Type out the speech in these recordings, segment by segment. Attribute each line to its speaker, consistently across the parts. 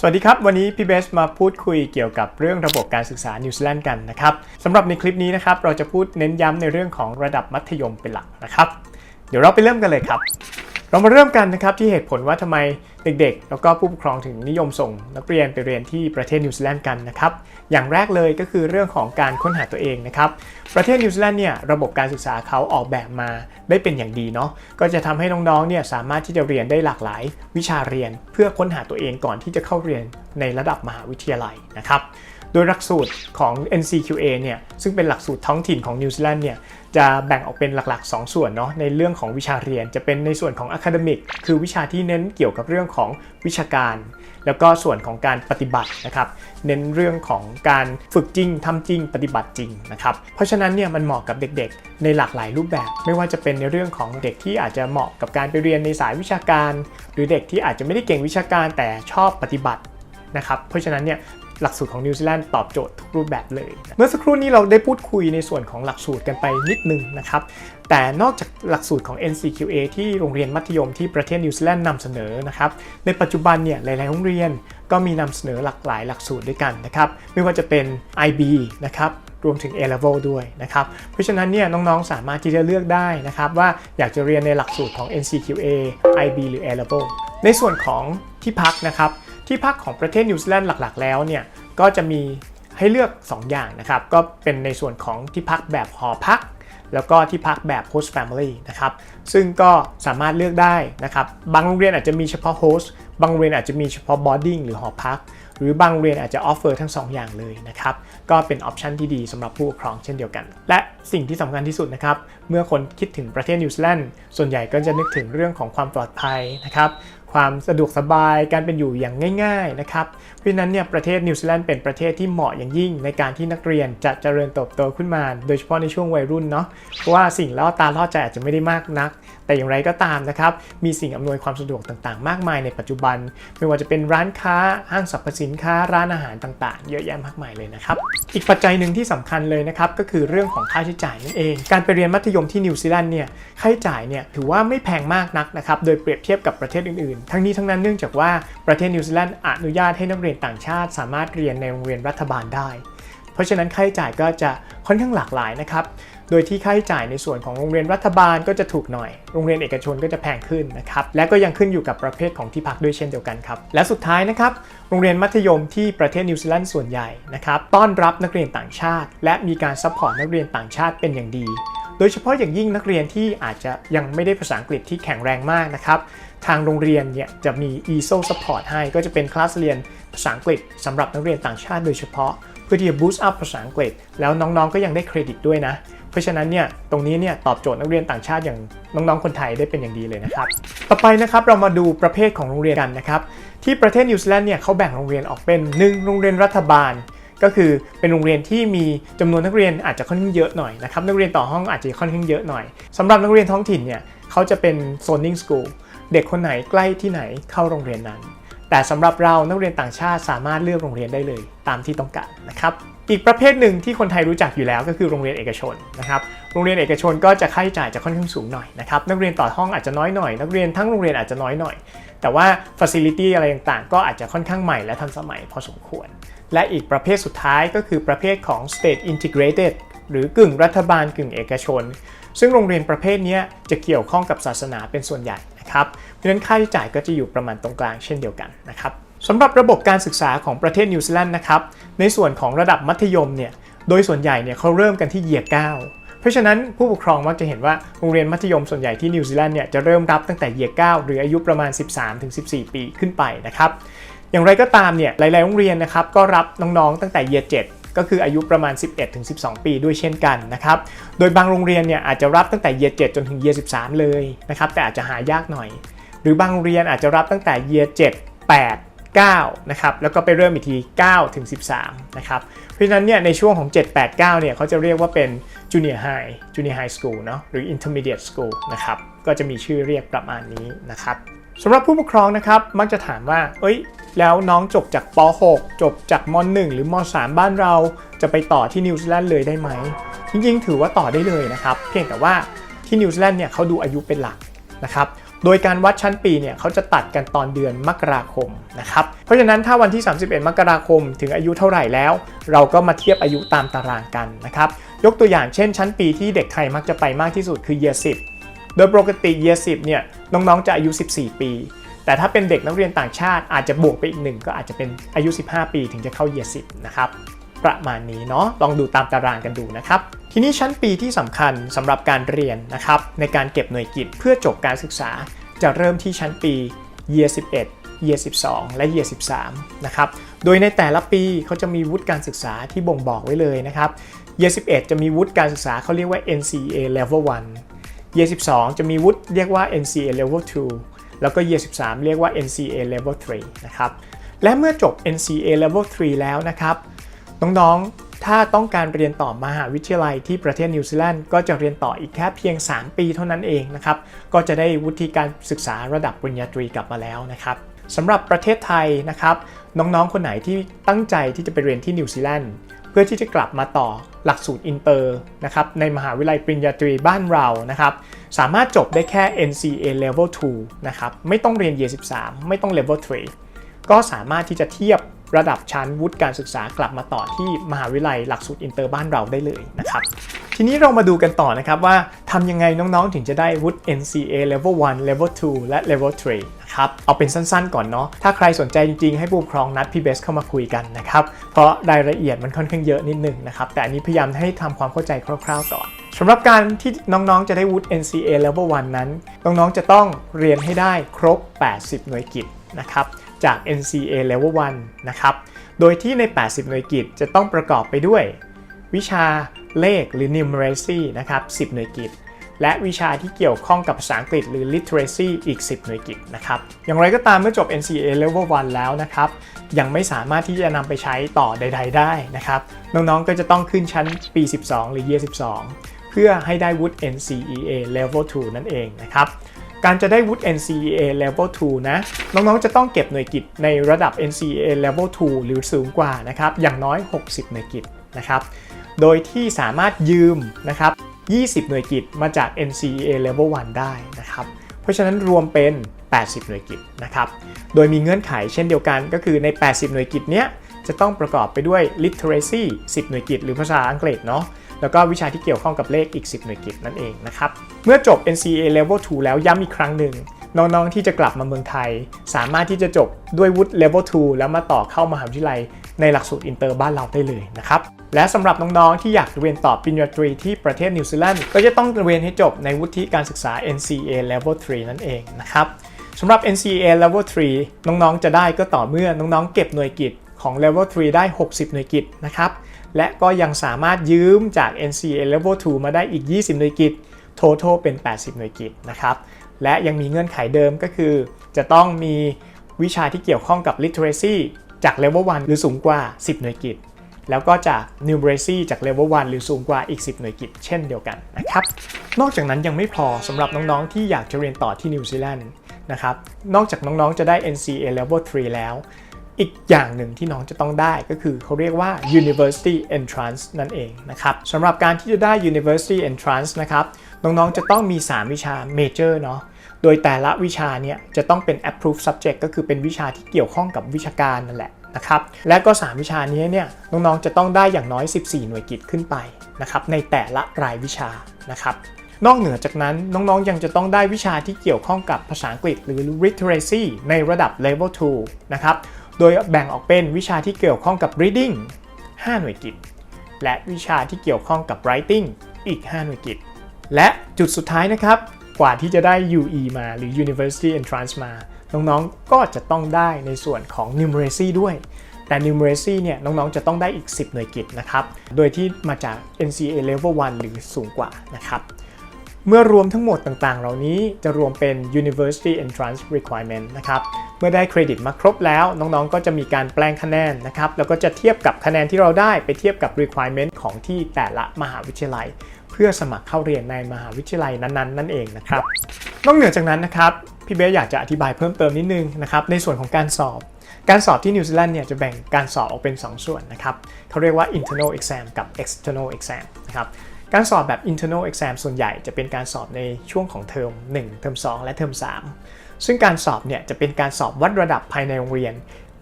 Speaker 1: สวัสดีครับ วันนี้พี่เบสมาพูดคุยเกี่ยวกับเรื่องระบบการศึกษานิวซีแลนด์กันนะครับสำหรับในคลิปนี้นะครับเราจะพูดเน้นย้ำในเรื่องของระดับมัธยมเป็นหลักนะครับ เดี๋ยวเราไปเริ่มกันเลยครับ เรามาเริ่มกันนะครับที่เหตุผลว่าทำไมเด็กๆ แล้วก็ผู้ปกครองถึงนิยมส่งนักเรียนไปเรียนที่ประเทศนิวซีแลนด์กันนะครับ อย่างแรกเลยก็คือเรื่องของการค้นหาตัวเองนะครับ ประเทศนิวซีแลนด์เนี่ยระบบการศึกษาเขาออกแบบมาได้เป็นอย่างดีเนาะ ก็จะทำให้น้องๆ เนี่ยสามารถที่จะเรียนได้หลากหลายวิชาเรียน เพื่อค้นหาตัวเองก่อนที่จะเข้าเรียนในระดับมหาวิทยาลัยนะครับ โดยหลักสูตรของ NCQA เนี่ยซึ่งเป็นหลักสูตรท้องถิ่นของนิวซีแลนด์เนี่ยจะแบ่งออกเป็นหลักๆ 2 ส่วนเนาะในเรื่องของวิชาเรียนจะเป็นในส่วนของ Academic คือวิชาที่เน้นเกี่ยวกับเรื่องของวิชาการ แล้วก็ส่วนของการปฏิบัตินะครับเน้นเรื่องของการฝึกจริงทำจริงปฏิบัติจริงนะครับเพราะฉะนั้นเนี่ยมันเหมาะกับเด็กๆ ในหลากหลายรูปแบบ ไม่ว่าจะเป็นในเรื่องของเด็กที่อาจจะเหมาะกับการไปเรียนในสายวิชาการ หรือเด็กที่อาจจะไม่ได้เก่งวิชาการแต่ชอบปฏิบัตินะครับเพราะฉะนั้นเนี่ย หลักสูตรของนิวซีแลนด์ตอบโจทย์ทุกรูปแบบเลย เมื่อสักครู่นี้เราได้พูดคุยในส่วนของหลักสูตรกันไปนิดนึงนะครับ แต่นอกจากหลักสูตรของ NCQA ที่โรงเรียนมัธยมที่ประเทศนิวซีแลนด์นำเสนอนะครับ ในปัจจุบันเนี่ยหลายๆโรงเรียนก็มีนำเสนอหลากหลายหลักสูตรด้วยกันนะครับ ไม่ว่าจะเป็น IB นะครับรวมถึง A level ด้วยนะครับ เพราะฉะนั้นเนี่ยน้องๆ สามารถที่จะเลือกได้นะครับว่าอยากจะเรียนในหลักสูตรของ NCQA IB หรือ A level ในส่วนของที่พักนะครับ ที่พักของประเทศนิวซีแลนด์หลักๆ แล้วเนี่ยก็จะมีให้เลือก 2 อย่างนะครับ ก็เป็นในส่วนของที่พักแบบหอพัก แล้วก็ที่พักแบบ host family นะครับ ซึ่งก็สามารถเลือกได้นะครับ บางโรงเรียนอาจจะมีเฉพาะ host บางโรงเรียนอาจจะมีเฉพาะ boarding หรือหอพัก หรือบางโรงเรียนอาจจะ offer ทั้ง 2 อย่างเลยนะครับ ก็เป็นออปชันที่ดีสำหรับผู้ปกครองเช่นเดียวกัน และสิ่งที่สำคัญที่สุดนะครับ เมื่อคนคิดถึงประเทศนิวซีแลนด์ ส่วนใหญ่ก็จะนึกถึงเรื่องของความปลอดภัยนะครับ ความสะดวกสบายการเป็นอยู่อย่างง่ายๆนะครับเพราะฉะนั้นเนี่ยประเทศนิวซีแลนด์เป็นประเทศที่เหมาะอย่างยิ่งในการที่นักเรียนจะเจริญเติบโตขึ้นมา โดยเฉพาะในช่วงวัยรุ่นเนาะเพราะว่าสิ่งล่อตาล่อใจอาจจะไม่ได้มากนัก แต่อย่างไรก็ตามนะครับมีสิ่งอำนวยความสะดวกต่างๆ มากมายในปัจจุบัน ไม่ว่าจะเป็นร้านค้าห้างสรรพสินค้าร้านอาหารต่างๆ เยอะแยะมากมายเลยนะครับอีกปัจจัยหนึ่งที่สำคัญเลยนะครับก็คือเรื่องของค่าใช้จ่ายนั่นเอง การไปเรียนมัธยมที่นิวซีแลนด์เนี่ยค่าใช้จ่ายเนี่ยถือว่าไม่แพงมากนักนะครับโดยเปรียบเทียบกับประเทศอื่นทั้งนี้ทั้งนั้นเนื่องจากว่าประเทศนิวซีแลนด์อนุญาตให้นักเรียนต่างชาติ สามารถเรียนในโรงเรียนรัฐบาลได้ เพราะฉะนั้นค่าใช้จ่ายก็จะค่อนข้างหลากหลายนะครับ โดยที่ค่าใช้จ่ายในส่วนของโรงเรียนรัฐบาลก็จะถูกหน่อย โรงเรียนเอกชนก็จะแพงขึ้นนะครับ และก็ยังขึ้นอยู่กับประเภทของที่พักด้วยเช่นเดียวกันครับ และสุดท้ายนะครับ โรงเรียนมัธยมที่ประเทศนิวซีแลนด์ส่วนใหญ่นะครับต้อนรับนักเรียนต่างชาติ และมีการซัพพอร์ตนักเรียนต่างชาติเป็นอย่างดีโดยเฉพาะอย่างยิ่งนักเรียนที่อาจจะยังไม่ได้ภาษาอังกฤษที่แข็งแรงมากนะครับ ทางโรงเรียนเนี่ยจะมี ESO support ให้ก็จะเป็นคลาสเรียนภาษาอังกฤษสำหรับนักเรียนต่างชาติโดยเฉพาะ เพื่อที่จะ boost up ภาษาอังกฤษ แล้วน้องๆก็ยังได้เครดิตด้วยนะ เพราะฉะนั้นเนี่ยตรงนี้เนี่ยตอบโจทย์นักเรียนต่างชาติอย่างน้องๆคนไทยได้เป็นอย่างดีเลยนะครับ ต่อไปนะครับเรามาดูประเภทของโรงเรียนกันนะครับที่ประเทศนิวซีแลนด์เนี่ยเขาแบ่งโรงเรียนออกเป็น 1 โรงเรียนรัฐบาลก็คือเป็นโรงเรียนที่มีจำนวนนักเรียนอาจจะค่อนข้างเยอะหน่อยนะครับนักเรียนต่อห้องอาจจะค่อนข้างเยอะหน่อยสำหรับนักเรียนท้องถิ่นเนี่ยเขาจะเป็น zoning school เด็กคนไหนใกล้ที่ไหนเข้าโรงเรียนนั้น แต่สำหรับเรานักเรียนต่างชาติสามารถเลือกโรงเรียนได้เลยตามที่ต้องการนะครับอีกประเภทหนึ่งที่คนไทยรู้จักอยู่แล้วก็คือโรงเรียนเอกชนนะครับ โรงเรียนเอกชนก็จะค่าใช้จ่ายจะค่อนข้างสูงหน่อยนะครับ นักเรียนต่อห้องอาจจะน้อยหน่อย นักเรียนทั้งโรงเรียนอาจจะน้อยหน่อย แต่ว่า Facility อะไรต่างๆ ก็อาจจะค่อนข้างใหม่และทันสมัยพอสมควร และอีกประเภทสุดท้ายก็คือประเภทของ State Integrated หรือกึ่งรัฐบาลกึ่งเอกชน ซึ่งโรงเรียนประเภทนี้จะเกี่ยวข้องกับศาสนาเป็นส่วนใหญ่นะครับเพราะฉะนั้นค่าใช้จ่ายก็จะอยู่ประมาณตรงกลางเช่นเดียวกันนะครับสำหรับระบบการศึกษาของประเทศนิวซีแลนด์นะครับในส่วนของระดับมัธยมเนี่ยโดยส่วนใหญ่เนี่ยเขาเริ่มกันที่เยียร์9เพราะฉะนั้นผู้ปกครองมักจะเห็นว่าโรงเรียนมัธยมส่วนใหญ่ที่นิวซีแลนด์เนี่ยจะเริ่มรับตั้งแต่เยียร์9หรืออายุประมาณ 13-14 ปีขึ้นไปนะครับอย่างไรก็ตามเนี่ยหลาย ๆ โรงเรียนนะครับก็รับน้อง ๆ ตั้งแต่เยียร์7 ก็คืออายุประมาณ 11-12 ปีด้วยเช่นกันนะครับโดยบางโรงเรียนเนี่ยอาจจะรับตั้งแต่เยียร์7จนถึงเยียร์13 เลยนะครับแต่อาจจะหายากหน่อย หรือบางโรงเรียนอาจจะรับตั้งแต่เยียร์7 8 9นะครับแล้วก็ไปเริ่มอีกที9ถึง13นะครับเพราะฉะนั้นเนี่ยในช่วงของ 7 8 9เนี่ยเขาจะเรียกว่าเป็น junior high junior high school เนาะหรือ intermediate school นะครับก็จะมีชื่อเรียกประมาณนี้นะครับ สำหรับผู้ปกครองนะครับมักจะถามว่า เอ้ย แล้วน้องจบจากป .6 จบจากม .1 หรือม .3 บ้านเราจะไปต่อที่นิวซีแลนด์เลยได้ไหม จริงๆ ถือว่าต่อได้เลยนะครับ เพียงแต่ว่าที่นิวซีแลนด์เนี่ยเขาดูอายุเป็นหลักนะครับ โดยการวัดชั้นปีเนี่ยเขาจะตัดกันตอนเดือนมกราคมนะครับ เพราะฉะนั้นถ้าวันที่ 31 มกราคมถึงอายุเท่าไหร่แล้ว เราก็มาเทียบอายุตามตารางกันนะครับ ยกตัวอย่างเช่น ชั้นปีที่เด็กไทยมักจะไปมากที่สุดคือ year 10 โดยปกติ year 10เนี่ยน้องๆจะอายุ 14 ปี แต่ถ้าเป็นเด็กนักเรียนต่างชาติอาจจะบวกไปอีกหนึ่งก็อาจจะเป็นอายุ 15 ปีถึงจะเข้า year 10นะครับประมาณนี้เนาะลองดูตามตารางกันดูนะครับ ทีนี้ชั้นปีที่สำคัญสำหรับการเรียนนะครับในการเก็บหน่วยกิตเพื่อจบการศึกษา จะเริ่มที่ชั้นปี year 11 year 12 และ year 13นะครับโดยในแต่ละปีเขาจะมีวุฒิการศึกษาที่บ่งบอกไว้เลยนะครับ year 11 จะมีวุฒิการศึกษาเขาเรียกว่า nca level 1 year 12 จะมีวุฒิเรียกว่า NCA level 2 แล้วก็ year 13 เรียกว่า NCA level 3 นะครับ และเมื่อจบ NCA level 3 แล้วนะครับ น้องๆ ถ้าต้องการเรียนต่อมหาวิทยาลัยที่ประเทศนิวซีแลนด์ก็จะเรียนต่ออีกแค่เพียง 3 ปีเท่านั้นเองนะครับ ก็จะได้วุฒิการศึกษาระดับปริญญาตรีกลับมาแล้วนะครับสำหรับประเทศไทยนะครับ น้องๆ คนไหนที่ตั้งใจที่จะไปเรียนที่นิวซีแลนด์ พื่อที่จะกลับมาต่อหลักสูตรอินเตอร์นะครับในมหาวิทยาลัยปริญญาตรีบ้านเรานะครับสามารถจบได้แค่ NCA Level 2นะครับไม่ต้องเรียน Year 13 ไม่ต้อง Level 3 ก็สามารถที่จะเทียบระดับชั้นวุฒิการศึกษากลับมาต่อที่มหาวิทยาลัยหลักสูตรอินเตอร์บ้านเราได้เลยนะครับ ทีนี้เรามาดูกันต่อนะครับว่าทำยังไงน้องๆ ถึงจะได้วุฒิ NCA Level 1 Level 2 และ Level 3 นะครับ เอาเป็นสั้นๆก่อนเนาะ ถ้าใครสนใจจริงๆ ให้ผู้ปกครองนัดพี่เบสเข้ามาคุยกันนะครับ เพราะรายละเอียดมันค่อนข้างเยอะนิดนึงนะครับ แต่อันนี้พยายามให้ทำความเข้าใจคร่าวๆก่อนสำหรับการที่น้องๆ จะได้วุฒิ NCA Level 1 นั้น น้องๆ จะต้องเรียนให้ได้ครบ 80 หน่วยกิตนะครับ จาก NCA Level 1 นะครับ โดยที่ใน 80 หน่วยกิตจะต้องประกอบไปด้วย วิชาเลขหรือ numeracy นะครับ 10 หน่วยกิต และวิชาที่เกี่ยวข้องกับภาษาอังกฤษหรือ literacy อีก 10 หน่วยกิตนะครับ อย่างไรก็ตามเมื่อจบ NCA Level 1 แล้วนะครับ ยังไม่สามารถที่จะนำไปใช้ต่อใด ๆ ได้นะครับ น้องๆ ก็จะต้องขึ้นชั้นปี 12 หรือ Year 12 เพื่อให้ได้วุฒิ NCEA Level 2 นั่นเองนะครับการจะได้วุฒิ NCEA Level 2 นะ น้องๆ จะต้องเก็บหน่วยกิตในระดับ NCEA Level 2 หรือสูงกว่านะครับ อย่างน้อย 60 หน่วยกิตนะครับ โดยที่สามารถยืมนะครับ 20 หน่วยกิตมาจาก NCEA Level 1 ได้นะครับ เพราะฉะนั้นรวมเป็น 80 หน่วยกิตนะครับ โดยมีเงื่อนไขเช่นเดียวกันก็คือใน 80 หน่วยกิตเนี้ยจะต้องประกอบไปด้วย literacy 10 หน่วยกิตหรือภาษาอังกฤษเนาะแล้วก็วิชาที่เกี่ยวข้องกับเลขอีก 10 หน่วยกิตนั่นเองนะครับ เมื่อจบ NCA Level 2 แล้วย้ำอีกครั้งหนึ่ง น้องๆ ที่จะกลับมาเมืองไทย สามารถที่จะจบด้วยวุฒิ Level 2 แล้วมาต่อเข้ามหาวิทยาลัยในหลักสูตรอินเตอร์บ้านเราได้เลยนะครับ และสำหรับน้องๆ ที่อยากเรียนต่อปริญญาตรีที่ประเทศนิวซีแลนด์ก็จะต้องเรียนให้จบในวุฒิการศึกษา NCA Level 3 นั่นเองนะครับสำหรับ NCA Level 3 น้องๆ จะได้ก็ต่อเมื่อน้องๆ เก็บหน่วยกิตของ Level 3 ได้ 60 หน่วยกิตนะครับ และก็ยังสามารถยืมจาก NCA Level 2 มาได้อีก 20 หน่วยกิต total เป็น 80 หน่วยกิตนะครับ และยังมีเงื่อนไขเดิมก็คือ จะต้องมีวิชาที่เกี่ยวข้องกับ literacy จาก level 1 หรือสูงกว่า 10 หน่วยกิต แล้วก็จาก numeracy จาก level 1 หรือสูงกว่าอีก 10 หน่วยกิตเช่นเดียวกันนะครับ นอกจากนั้นยังไม่พอสำหรับน้องๆ ที่อยากจะเรียนต่อที่นิวซีแลนด์นะครับ นอกจากน้องๆ จะได้ NCA level 3 แล้ว อีกอย่างหนึ่งที่น้องจะต้องได้ก็คือเขาเรียกว่า University Entrance นั่นเองนะครับสำหรับการที่จะได้ University Entrance นะครับ น้องๆ จะต้องมี 3 วิชา Major เนาะโดยแต่ละวิชาเนี่ยจะต้องเป็น approved subject ก็คือเป็นวิชาที่เกี่ยวข้องกับวิชาการนั่นแหละ นะครับและก็ 3 วิชานี้เนี่ยน้องๆจะต้องได้อย่างน้อย 14 หน่วยกิตขึ้นไปนะครับในแต่ละรายวิชานะครับนอกเหนือจากนั้นน้องๆ ยังจะต้องได้วิชาที่เกี่ยวข้องกับภาษาอังกฤษหรือ literacy ในระดับ level 2 นะครับ โดยแบ่งออกเป็นวิชาที่เกี่ยวข้องกับ reading 5 หน่วยกิต และวิชาที่เกี่ยวข้องกับ writing อีก 5 หน่วยกิต และจุดสุดท้ายนะครับ กว่าที่จะได้ UE มาหรือ University Entrance มา น้องๆ ก็จะต้องได้ในส่วนของ numeracy ด้วย แต่ numeracy เนี่ยน้องๆ จะต้องได้อีก 10 หน่วยกิตนะครับ โดยที่มาจาก NCA Level 1 หรือสูงกว่านะครับ เมื่อรวมทั้งหมดต่างๆ เหล่านี้จะรวมเป็น University Entrance Requirement นะครับ เมื่อได้เครดิตมาครบแล้ว น้องๆ ก็จะมีการแปลงคะแนนนะครับ แล้วก็จะเทียบกับคะแนนที่เราได้ไปเทียบกับ requirement ของที่แต่ละมหาวิทยาลัยเพื่อสมัครเข้าเรียนในมหาวิทยาลัยนั้นๆ นั่นเองนะครับ นอกเหนือจากนั้นนะครับ พี่เบสอยากจะอธิบายเพิ่มเติมนิดนึงนะครับในส่วนของการสอบ การสอบที่นิวซีแลนด์เนี่ยจะแบ่งการสอบออกเป็น 2 ส่วนนะครับเขาเรียกว่า internal exam กับ external exam นะครับการสอบแบบ internal exam ส่วนใหญ่จะเป็นการสอบในช่วงของเทอม 1 เทอม 2 และเทอม 3 ซึ่งการสอบเนี่ยจะเป็นการสอบวัดระดับภายในโรงเรียน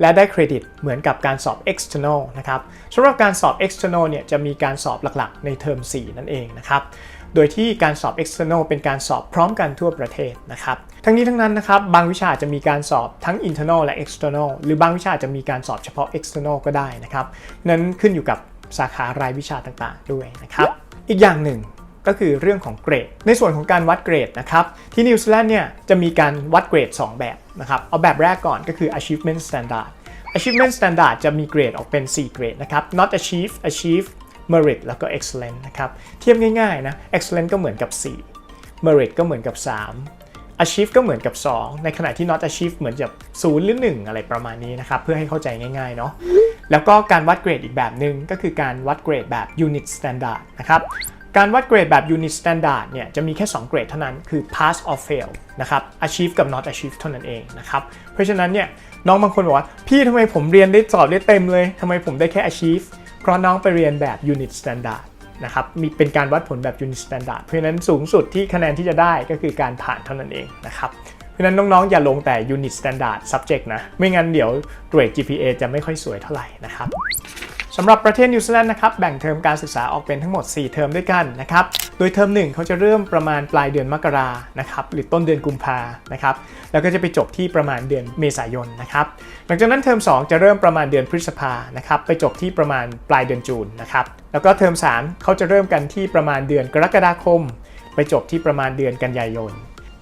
Speaker 1: และได้เครดิตเหมือนกับการสอบ external นะครับสำหรับการสอบ external เนี่ยจะมีการสอบหลักๆ ในเทอม 4 นั่นเองนะครับ โดยที่การสอบ external เป็นการสอบพร้อมกันทั่วประเทศนะครับ ทั้งนี้ทั้งนั้นนะครับ บางวิชาจะมีการสอบทั้ง internal และ external หรือบางวิชาจะมีการสอบเฉพาะ external ก็ได้นะครับ นั้นขึ้นอยู่กับสาขารายวิชาต่างๆ ด้วยนะครับ อีกอย่างหนึ่งก็คือเรื่องของเกรด ในส่วนของการวัดเกรดนะครับที่นิวซีแลนด์เนี่ยจะมีการวัดเกรด 2 แบบนะครับเอาแบบแรกก่อนก็คือ achievement standard achievement standard จะมีเกรดออกเป็น 4 เกรดนะครับ not achieve achieve merit แล้วก็ excellent นะครับ เทียบง่ายๆนะ excellent ก็เหมือนกับ 4 merit ก็เหมือนกับ 3 achieve ก็เหมือนกับ 2 ในขณะที่ not achieve เหมือนกับ0หรือ 1 อะไรประมาณนี้นะครับ เพื่อให้เข้าใจง่ายๆเนาะแล้วก็การวัดเกรดอีกแบบหนึ่งก็คือการวัดเกรดแบบ unit standard นะครับการวัดเกรดแบบ unit standard เนี่ยจะมีแค่ 2 เกรดเท่านั้นคือ pass or fail นะครับ achieve กับ not achieve เท่านั้นเองนะครับเพราะฉะนั้นเนี่ยน้องบางคนบอกว่า พี่ทำไมผมเรียนได้สอบได้เต็มเลยทำไมผมได้แค่ achieve เพราะน้องไปเรียนแบบ unit standard นะครับ มีเป็นการวัดผลแบบ unit standard เพราะฉะนั้นสูงสุดที่คะแนนที่จะได้ก็คือการผ่านเท่านั้นเองนะครับ เพราะฉะนั้นน้องๆ อย่าลงแต่ unit standard subject นะ ไม่งั้นเดี๋ยวเกรด GPA จะไม่ค่อยสวยเท่าไหร่นะครับ สำหรับประเทศนิวซีแลนด์นะครับแบ่งเทอมการศึกษาออกเป็นทั้งหมด 4 เทอมด้วยกันนะครับโดยเทอม1เขาจะเริ่มประมาณปลายเดือนมกรานะครับหรือต้นเดือนกุมภานะครับแล้วก็จะไปจบที่ประมาณเดือนเมษายนนะครับหลังจากนั้นเทอม2 จะเริ่มประมาณเดือนพฤษภานะครับไปจบที่ประมาณปลายเดือนจูนนะครับแล้วก็เทอม3เขาจะเริ่มกันที่ประมาณเดือนกรกฎาคม ไปจบที่ประมาณเดือนกันยายน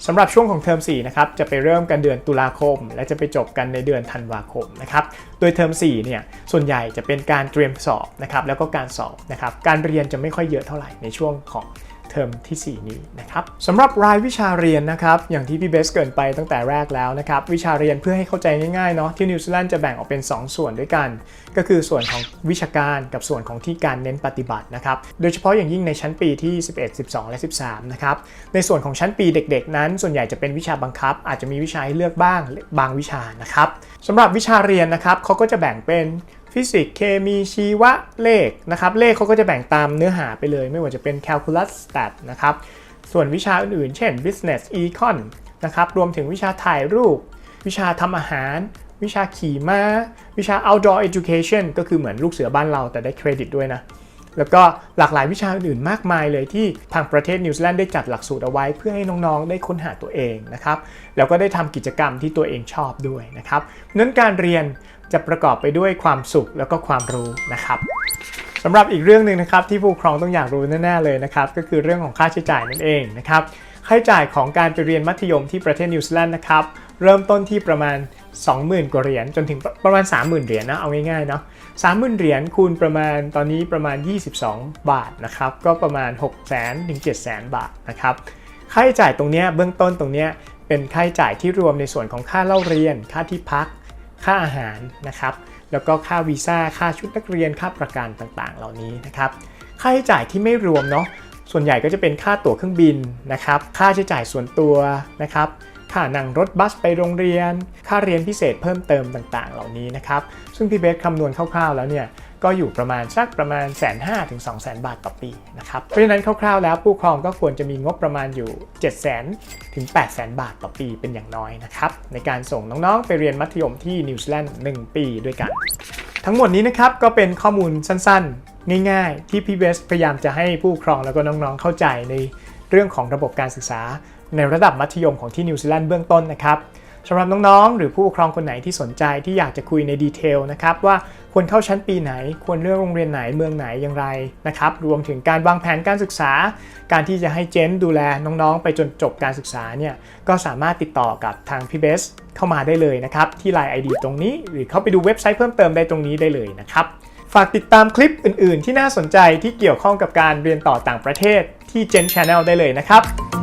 Speaker 1: สำหรับช่วงของเทอม4นะครับจะไปเริ่มกันเดือนตุลาคม และจะไปจบกันในเดือนธันวาคมนะครับโดยเทอม4เนี่ยส่วนใหญ่จะเป็นการเตรียมสอบนะครับแล้วก็การสอบนะครับการเรียนจะไม่ค่อยเยอะเท่าไหร่ในช่วงของ เทอมทีสี่ 4 นี้นะครับสำหรับรายวิชาเรียนนะครับ อย่างที่พี่เบสเกินไปตั้งแต่แรกแล้วนะครับ วิชาเรียนเพื่อให้เข้าใจง่ายๆเนาะที่นิวซีแลนด์จะแบ่งออกเป็น 2 ส่วนด้วยกัน ก็คือส่วนของวิชาการกับส่วนของที่การเน้นปฏิบัตินะครับ โดยเฉพาะอย่างยิ่งในชั้นปีที่ 11 12 และ 13 นะครับ ในส่วนของชั้นปีเด็กๆ นั้น ส่วนใหญ่จะเป็นวิชาบังคับ อาจจะมีวิชาให้เลือกบ้างบางวิชานะครับสำหรับวิชาเรียนนะครับเขาก็จะแบ่งเป็น ฟิสิกส์เคมีชีวะเลขนะครับเลขเขาก็จะแบ่งตามเนื้อหาไปเลย ไม่ว่าจะเป็น calculus stat นะครับส่วนวิชาอื่นๆ เช่น business econ นะครับรวมถึงวิชาถ่ายรูป วิชาทำอาหาร วิชาขี่ม้า วิชา outdoor education ก็คือเหมือนลูกเสือบ้านเราแต่ได้เครดิตด้วยนะ แล้วก็หลากหลายวิชาอื่นๆมากมายเลยที่ทางประเทศนิวซีแลนด์ได้จัดหลักสูตรเอาไว้เพื่อให้น้องๆ ได้ค้นหาตัวเองนะครับแล้วก็ได้ทำกิจกรรมที่ตัวเองชอบด้วยนะครับนั้นการเรียนจะประกอบไปด้วยความสุขแล้วก็ความรู้นะครับสำหรับอีกเรื่องหนึ่งนะครับที่ผู้ปกครองต้องอยากรู้แน่ๆเลยนะครับก็คือเรื่องของค่าใช้จ่ายนั่นเองนะครับค่าใช้จ่ายของการไปเรียนมัธยมที่ประเทศนิวซีแลนด์นะครับเริ่มต้นที่ประมาณ 20,000 กว่าเหรียญจนถึงประมาณ 30,000 เหรียญนะเอาง่ายๆเนาะ 30,000 เหรียญคูณประมาณตอนนี้ประมาณ 22 บาทนะครับก็ประมาณ6 0 0 0 0ถึง700,000 บาทนะครับค่าใช้จ่ายตรงนี้เบื้องต้นตรงนี้เป็นค่าใช้จ่ายที่รวมในส่วนของค่าเล่าเรียน ค่าที่พัก ค่าอาหารนะครับแล้วก็ค่าวีซ่าค่าชุดนักเรียนค่าประกันต่างๆ เหล่านี้นะครับค่าใช้จ่ายที่ไม่รวมเนาะส่วนใหญ่ก็จะเป็นค่าตั๋วเครื่องบินนะครับค่าใช้จ่ายส่วนตัวนะครับ ค่านั่งรถบัสไปโรงเรียน ค่าเรียนพิเศษเพิ่มเติมต่างๆ เหล่านี้นะครับ ซึ่งพี่เบสคำนวณคร่าวๆแล้วเนี่ยก็อยู่ประมาณสักประมาณแสนห้าถึงสองแสนบาทต่อปีนะครับ เพราะฉะนั้นคร่าวๆแล้วผู้ปกครองก็ควรจะมีงบประมาณอยู่ 7 0 0 0 0 0 ถึง 8 0 0 0 0 0 บาทต่อปีเป็นอย่างน้อยนะครับ ในการส่งน้องๆ ไปเรียนมัธยมที่นิวซีแลนด์1 ปีด้วยกัน ทั้งหมดนี้นะครับก็เป็นข้อมูลสั้นๆ ง่ายๆ ที่พี่เบสพยายามจะให้ผู้ปกครองแล้วก็น้องๆเข้าใจในเรื่องของระบบการศึกษา ในระดับมัธยมของที่นิวซีแลนด์เบื้องต้นนะครับสำหรับน้องๆ หรือผู้ปกครองคนไหนที่สนใจที่อยากจะคุยในดีเทลนะครับว่าควรเข้าชั้นปีไหน ควรเลือกโรงเรียนไหนเมืองไหนอย่างไรนะครับรวมถึงการวางแผนการศึกษา การที่จะให้เจนดูแลน้องๆ ไปจนจบการศึกษาเนี่ยก็สามารถติดต่อกับทางพี่เบสเข้ามาได้เลยนะครับที่ Line ID ตรงนี้ หรือเข้าไปดูเว็บไซต์เพิ่มเติมได้ตรงนี้ได้เลยนะครับฝากติดตามคลิปอื่น ๆ ที่น่าสนใจที่เกี่ยวข้องกับการเรียนต่อต่างประเทศที่ Gen Channel ได้เลยนะครับ